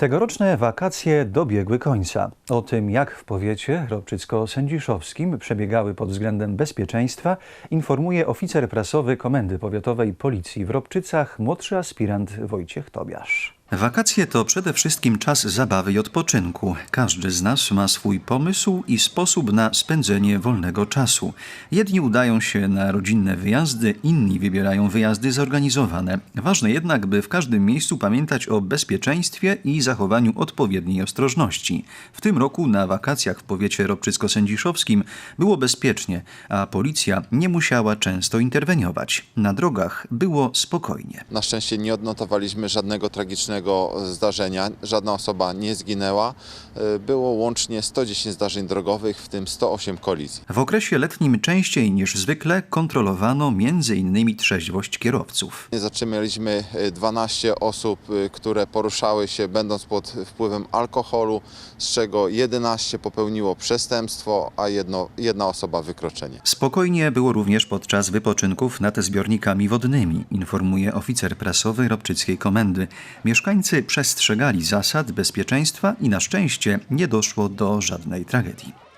Tegoroczne wakacje dobiegły końca. O tym, jak w powiecie ropczycko-sędziszowskim przebiegały pod względem bezpieczeństwa, informuje oficer prasowy Komendy Powiatowej Policji w Ropczycach, młodszy aspirant Wojciech Tobiasz. Wakacje to przede wszystkim czas zabawy i odpoczynku. Każdy z nas ma swój pomysł i sposób na spędzenie wolnego czasu. Jedni udają się na rodzinne wyjazdy, inni wybierają wyjazdy zorganizowane. Ważne jednak, by w każdym miejscu pamiętać o bezpieczeństwie i zachowaniu odpowiedniej ostrożności. W tym roku na wakacjach w powiecie ropczycko-sędziszowskim było bezpiecznie, a policja nie musiała często interweniować. Na drogach było spokojnie. Na szczęście nie odnotowaliśmy żadnego tragicznego zdarzenia, żadna osoba nie zginęła. Y, Było łącznie 110 zdarzeń drogowych, w tym 108 kolizji. W okresie letnim częściej niż zwykle kontrolowano m.in. trzeźwość kierowców. Zatrzymaliśmy y, 12 osób, y, które poruszały się będąc pod wpływem alkoholu, z czego 11 popełniło przestępstwo, a jedno, jedna osoba wykroczenie. Spokojnie było również podczas wypoczynków nad zbiornikami wodnymi, informuje oficer prasowy Robczyckiej Komendy. Mieszkańcy przestrzegali zasad bezpieczeństwa i na szczęście nie doszło do żadnej tragedii.